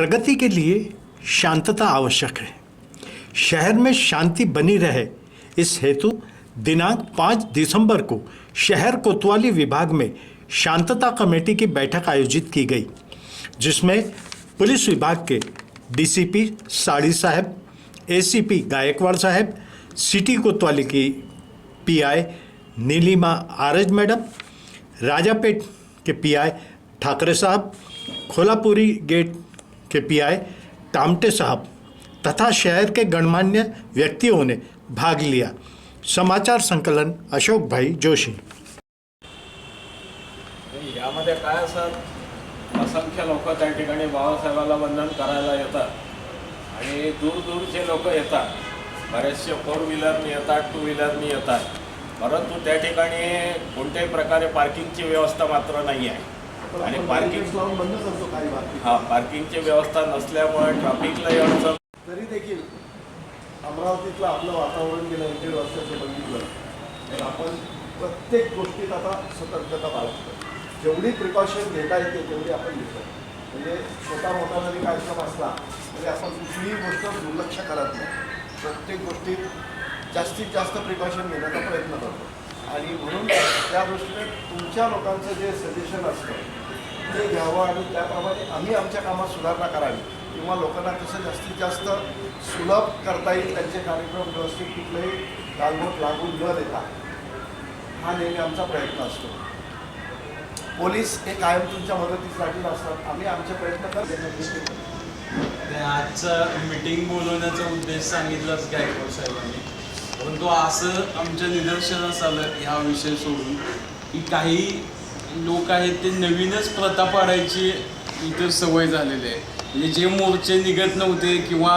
प्रगति के लिए शांतता आवश्यक है। शहर में शांति बनी रहे। इस हेतु दिनांक 5 दिसंबर को शहर कोतवाली विभाग में शांतता कमेटी की बैठक आयोजित की गई, जिसमें पुलिस विभाग के डीसीपी साड़ी साहब, एसीपी गायकवाड़ साहब, सिटी कोतवाली की पीआई नीलिमा आरज मैडम, राजापेट के पीआई ठाकरे साहब, खोलापुरी गेट के पीआई टामटे साहब तथा शहर के गणमान्य व्यक्तियों ने भाग लिया। समाचार संकलन अशोक भाई जोशी। यामध्ये काय असं असंख्य लोक त्या ठिकाणी बाबासाहेबाला वंदन करायला येतात आणि दूरदूरचे लोक येतात. बरेचसे फोर व्हीलरनी येतात टू व्हीलरनी येतात. परंतु त्या ठिकाणी कोणत्याही प्रकारे पार्किंगची व्यवस्था मात्र नाही आहे. आणि पार्किंग लावून बंद करतो काही बाबतीत हा पार्किंगची व्यवस्था नसल्यामुळे ट्रॅफिकला अडचण तरी देखील अमरावतीतलं आपलं वातावरण गेलं एक दीड वर्षाचं बघितलं तर आपण प्रत्येक गोष्टीत आता सतर्कता बाळगतो. जेवढी प्रिकॉशन घेता येते तेवढी आपण घेतो. म्हणजे छोटा मोठा जरी कार्यक्रम असला तरी आपण कुठलीही गोष्ट दुर्लक्ष करत नाही. प्रत्येक गोष्टीत जास्तीत जास्त प्रिकॉशन घेण्याचा प्रयत्न करतो. आणि म्हणून त्या दृष्टीने तुमच्या लोकांचं जे सजेशन असतं ते घ्यावं आणि त्याप्रमाणे आम्ही आमच्या कामात सुधारणा करावी. किंवा लोकांना कसं जास्तीत जास्त सुलभ करता येईल त्यांचे कार्यक्रम व्यवस्थित कुठलंही गालबोट लागून न देता. हा नेहमी आमचा प्रयत्न असतो. पोलीस हे कायम तुमच्या मदतीसाठी असतात. आम्ही आमचे प्रयत्न करतो. आजचं मीटिंग बोलवण्याचा उद्देश सांगितलाच गायकवाड साहेबांनी परंतु असं आमच्या निदर्शनास आलं ह्या विषय सोडून की काही लोक आहेत ते नवीनच प्रथा पाडायची इथं सवय झालेली आहे. म्हणजे जे मोर्चे निघत नव्हते किंवा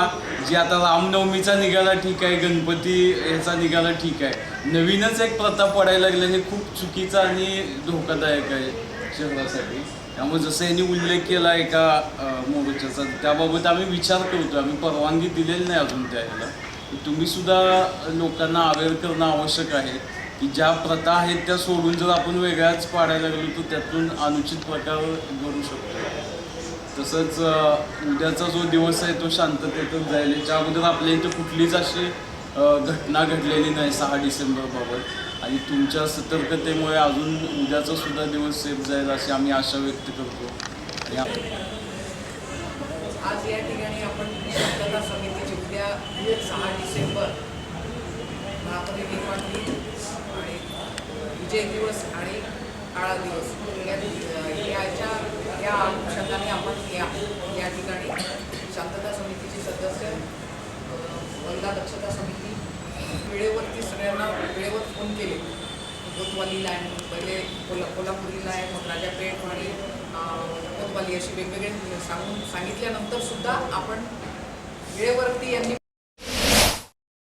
जे आता रामनवमीचा निघाला ठीक आहे गणपती ह्याचा निघाला ठीक आहे नवीनच एक प्रथा पडायला लागल्या हे खूप चुकीचं आणि धोकादायक आहे शहरासाठी. त्यामुळे जसं यांनी उल्लेख केला एका अं, मोर्चाचा त्याबाबत आम्ही विचार करतो आम्ही परवानगी दिलेली नाही अजून त्या तुम्हीसुद्धा तुम्ही सुद्धा लोकांना अवेअर करणं आवश्यक आहे की ज्या प्रथा आहेत त्या सोडून जर आपण वेगळ्याच पाडायला गेलो तर त्यातून अनुचित प्रकार घडू शकतो. तसंच उद्याचा जो दिवस आहे तो शांततेतच जाईल. याच्या अगोदर आपल्या इथे कुठलीच अशी घटना घडलेली नाही सहा डिसेंबरबाबत आणि तुमच्या सतर्कतेमुळे अजून उद्याचा सुद्धा दिवस सेफ जाईल अशी आम्ही आशा व्यक्त करतो. आज या ठिकाणी आपण शांतता उद्या सहा डिसेंबर महापौर निर्माण दिन आणि विजय दिवस आणि काळा दिवस. या याच्या या अनुषंगाने आपण या या ठिकाणी शांतता समितीचे सदस्य अ, महिला दक्षता समिती वेळेवरती सगळ्यांना वेळेवर फोन केले. कोतवालीला आहे पहिले कोल्हा कोल्हापुरीला आहे मग राजापेठ आणि अं, कोतवाली अशी वेगवेगळे सांगून सांगितल्यानंतर सुद्धा आपण वेळेवरती यांनी